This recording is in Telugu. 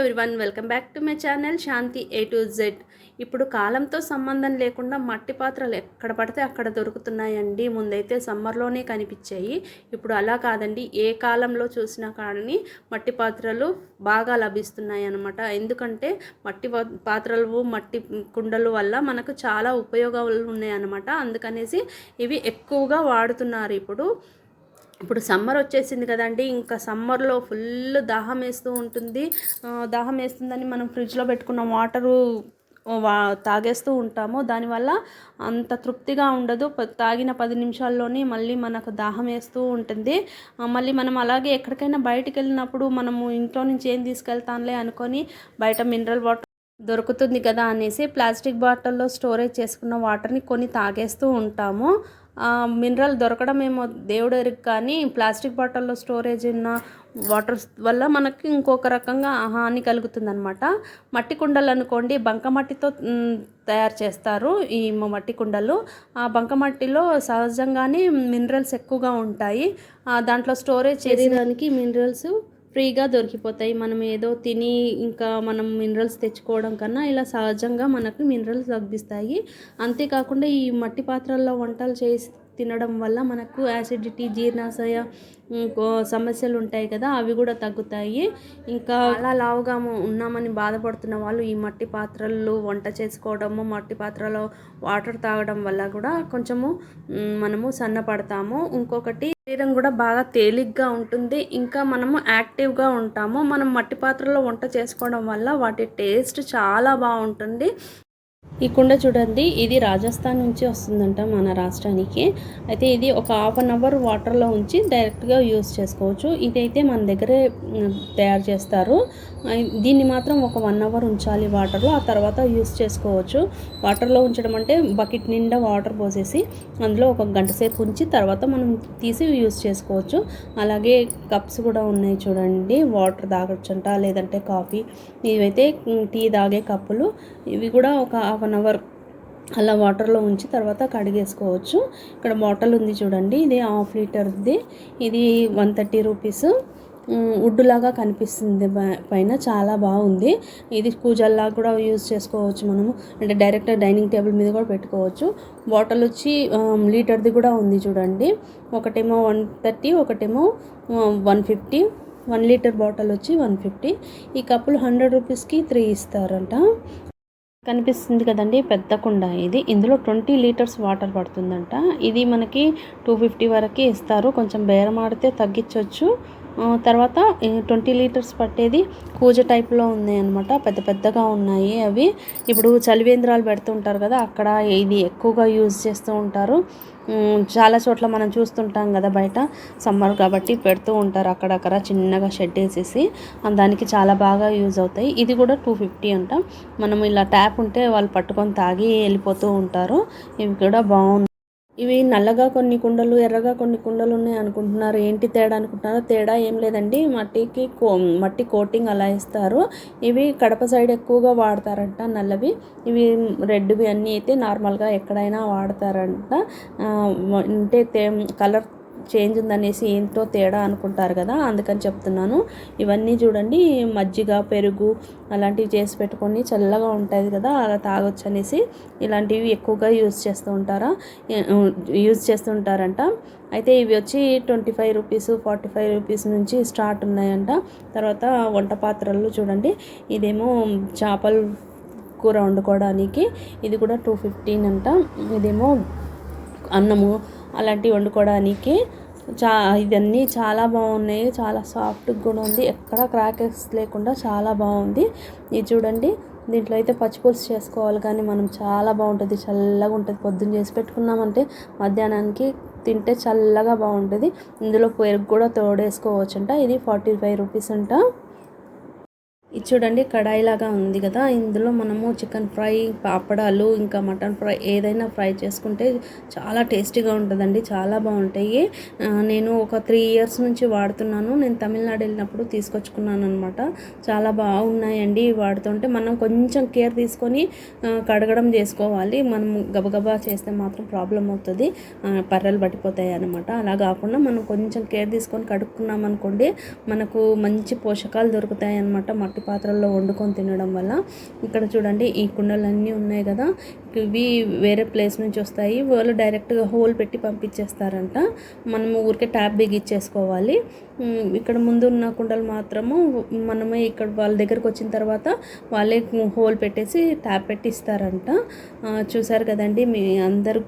Everyone welcome back to my channel Shanti A to Z ఇప్పుడు కాలంతో సంబంధం లేకుండా మట్టి పాత్రలు ఎక్కడ పడితే అక్కడ దొరుకుతున్నాయండి. ముందైతే సమ్మర్లోనే కనిపించాయి. ఇప్పుడు అలా కాదండి. ఏ కాలంలో చూసినా కానీ మట్టి పాత్రలు బాగా లభిస్తున్నాయి అన్నమాట. ఎందుకంటే మట్టి పాత్రలు మట్టి కుండలు వల్ల మనకు చాలా ఉపయోగాలు ఉన్నాయన్నమాట అందుకనేసి ఇవి ఎక్కువగా వాడుతున్నారు ఇప్పుడు. ఇప్పుడు సమ్మర్ వచ్చేసింది కదండి ఇంకా సమ్మర్లో ఫుల్ దాహం వేస్తూ ఉంటుంది. దాహం వేస్తుందని మనం ఫ్రిడ్జ్లో పెట్టుకున్న వాటరు వా తాగేస్తూ ఉంటాము. దానివల్ల అంత తృప్తిగా ఉండదు. తాగిన పది నిమిషాల్లోనే మళ్ళీ మనకు దాహం వేస్తూ ఉంటుంది. మళ్ళీ మనం అలాగే ఎక్కడికైనా బయటికి వెళ్ళినప్పుడు మనము ఇంట్లో నుంచి ఏం తీసుకెళ్తాంలే అనుకొని బయట మినరల్ వాటర్ దొరుకుతుంది కదా అనేసి ప్లాస్టిక్ బాటిల్లో స్టోరేజ్ చేసుకున్న వాటర్ని కొని తాగేస్తూ ఉంటాము. మినరల్ దొరకడం ఏమో దేవుడు కానీ ప్లాస్టిక్ బాటిల్లో స్టోరేజ్ ఉన్న వాటర్ వల్ల మనకి ఇంకొక రకంగా హాని కలుగుతుందనమాట మట్టి కుండలు అనుకోండి బంకమట్టితో తయారు చేస్తారు ఈ మట్టి కుండలు. ఆ బంకమట్టిలో సహజంగానే మినరల్స్ ఎక్కువగా ఉంటాయి. దాంట్లో స్టోరేజ్ చేయడానికి మినరల్స్ ఫ్రీగా దొరికిపోతాయి. మనం ఏదో తిని ఇంకా మనం మినరల్స్ తెచ్చుకోవడం కన్నా ఇలా సహజంగా మనకు మినరల్స్ లభిస్తాయి. అంతేకాకుండా ఈ మట్టి పాత్రల్లో వంటలు చేసి తినడం వల్ల మనకు యాసిడిటీ జీర్ణాశయ సమస్యలు ఉంటాయి కదా అవి కూడా తగ్గుతాయి. ఇంకా అలా లావుగా ఉన్నామని బాధపడుతున్న వాళ్ళు ఈ మట్టి పాత్రలు వంట చేసుకోవడము మట్టి పాత్రలో వాటర్ తాగడం వల్ల కూడా కొంచెము మనము సన్నపడతాము. ఇంకొకటి శరీరం కూడా బాగా తేలిగ్గా ఉంటుంది. ఇంకా మనము యాక్టివ్గా ఉంటాము. మనం మట్టి పాత్రలో వంట చేసుకోవడం వల్ల వాటి టేస్ట్ చాలా బాగుంటుంది. ఈ కుండ చూడండి ఇది రాజస్థాన్ నుంచి వస్తుందంట మన రాష్ట్రానికి. అయితే ఇది ఒక హాఫ్ అన్ అవర్ వాటర్లో ఉంచి డైరెక్ట్గా యూస్ చేసుకోవచ్చు. ఇదైతే మన దగ్గరే తయారు చేస్తారు. దీన్ని మాత్రం ఒక వన్ అవర్ ఉంచాలి వాటర్లో ఆ తర్వాత యూస్ చేసుకోవచ్చు. వాటర్లో ఉంచడం అంటే బకెట్ నిండా వాటర్ పోసేసి అందులో ఒక గంట సేపు ఉంచి తర్వాత మనం తీసి యూస్ చేసుకోవచ్చు. అలాగే కప్స్ కూడా ఉన్నాయి చూడండి వాటర్ తాగొచ్చంట లేదంటే కాఫీ ఇవైతే టీ తాగే కప్పులు ఇవి కూడా ఒక హాఫ్ వన్ అవర్ అలా వాటర్లో ఉంచి తర్వాత కడిగేసుకోవచ్చు. ఇక్కడ బాటిల్ ఉంది చూడండి ఇది హాఫ్ లీటర్ది. ఇది వన్ థర్టీ రూపీస్. వుడ్ లాగా కనిపిస్తుంది పై- పైన చాలా బాగుంది. ఇది కూజల్లాగా కూడా యూజ్ చేసుకోవచ్చు మనము. అంటే డైరెక్ట్ డైనింగ్ టేబుల్ మీద కూడా పెట్టుకోవచ్చు. బాటిల్ వచ్చి లీటర్ది కూడా ఉంది చూడండి. ఒకటేమో వన్ థర్టీ ఒకటేమో one fifty. One litre bottle వచ్చి వన్ ఫిఫ్టీ. ఈ కప్పులు హండ్రెడ్ రూపీస్కి త్రీ ఇస్తారంట. కనిపిస్తుంది కదండి పెద్ద కుండ ఇది. ఇందులో ట్వంటీ లీటర్స్ వాటర్ పడుతుందంట. ఇది మనకి టూ ఫిఫ్టీ వరకే ఇస్తారు. కొంచెం బేరం ఆడితే తగ్గించవచ్చు తర్వాత ట్వంటీ లీటర్స్ పట్టేది కూజ టైప్లో ఉన్నాయి అనమాట పెద్ద పెద్దగా ఉన్నాయి అవి. ఇప్పుడు చలివేంద్రాలు పెడుతుంటారు కదా అక్కడ ఇది ఎక్కువగా యూజ్ చేస్తూ ఉంటారు. చాలా చోట్ల మనం చూస్తుంటాం కదా బయట సమ్మర్ కాబట్టి పెడుతూ ఉంటారు అక్కడక్కడ చిన్నగా షెడ్ వేసేసి. దానికి చాలా బాగా యూజ్ అవుతాయి. ఇది కూడా టూ ఫిఫ్టీ అంట. మనం ఇలా ట్యాప్ ఉంటే వాళ్ళు పట్టుకొని తాగి వెళ్ళిపోతూ ఉంటారు. ఇవి కూడా బాగున్నాయి ఇవి నల్లగా కొన్ని కుండలు ఎర్రగా కొన్ని కుండలు ఉన్నాయి అనుకుంటున్నారు. ఏంటి తేడా అనుకుంటున్నారో తేడా ఏం లేదండి. మట్టికి కో మట్టి కోటింగ్ అలా ఇస్తారు. ఇవి కడప సైడ్ ఎక్కువగా వాడతారంట నల్లవి. ఇవి రెడ్వి అన్నీ అయితే నార్మల్గా ఎక్కడైనా వాడతారంట. అంటే కలర్ చేంజ్ ఉందనేసి ఏంటో తేడా అనుకుంటారు కదా అందుకని చెప్తున్నాను. ఇవన్నీ చూడండి మజ్జిగ పెరుగు అలాంటివి చేసి పెట్టుకొని చల్లగా ఉంటుంది కదా అలా తాగొచ్చు అనేసి ఇలాంటివి ఎక్కువగా యూజ్ చేస్తూ ఉంటారా యూజ్ చేస్తుంటారంట అయితే ఇవి వచ్చి twenty five rupees forty five rupees నుంచి స్టార్ట్ ఉన్నాయంట. తర్వాత వంట పాత్రలు చూడండి ఇదేమో చేపలు కూర వండుకోవడానికి ఇది కూడా టూ ఫిఫ్టీన్ అంట. ఇదేమో అన్నము అలాంటివి వండుకోవడానికి చా ఇవన్నీ చాలా బాగున్నాయి. చాలా సాఫ్ట్గా కూడా ఉంది. ఎక్కడ క్రాకెస్ లేకుండా చాలా బాగుంది. ఇది చూడండి. దీంట్లో అయితే పచ్చిపులుసు చేసుకోవాలి కానీ మనం చాలా బాగుంటుంది. చల్లగా ఉంటుంది. పొద్దున్న చేసి పెట్టుకున్నామంటే మధ్యాహ్నానికి తింటే చల్లగా బాగుంటుంది. ఇందులో పెరుగు కూడా తోడేసుకోవచ్చు అంట ఇది ఫార్టీ ఫైవ్ రూపీస్ అంట. ఇది చూడండి కడాయి లాగా ఉంది కదా. ఇందులో మనము చికెన్ ఫ్రై పాపడాలు ఇంకా మటన్ ఫ్రై ఏదైనా ఫ్రై చేసుకుంటే చాలా టేస్టీగా ఉంటుందండి చాలా బాగుంటాయి. నేను ఒక త్రీ ఇయర్స్ నుంచి వాడుతున్నాను. నేను తమిళనాడు వెళ్ళినప్పుడు తీసుకొచ్చుకున్నాను అనమాట చాలా బాగున్నాయండి వాడుతుంటే మనం కొంచెం కేర్ తీసుకొని కడగడం చేసుకోవాలి. మనం గబగబా చేస్తే మాత్రం ప్రాబ్లం అవుతుంది. పర్రెలు పట్టిపోతాయి అనమాట అలా కాకుండా మనం కొంచెం కేర్ తీసుకొని కడుక్కున్నాం అనుకోండి మనకు మంచి పోషకాలు దొరుకుతాయి అన్నమాట మటన్ మట్టి పాత్రల్లో వండుకొని తినడం వల్ల ఇక్కడ చూడండి ఈ కుండలన్నీ ఉన్నాయి కదా ఇవి వేరే ప్లేస్ నుంచి వస్తాయి. వాళ్ళు డైరెక్ట్గా హోల్ పెట్టి పంపించేస్తారంట. మనము ఊరికే ట్యాప్ బిగించేసుకోవాలి ఇక్కడ ముందు ఉన్న కుండలు మాత్రము మనమే ఇక్కడ వాళ్ళ దగ్గరకు వచ్చిన తర్వాత వాళ్ళే హోల్ పెట్టేసి ట్యాప్ పెట్టి ఇస్తారంట. చూసారు కదండి మీ అందరు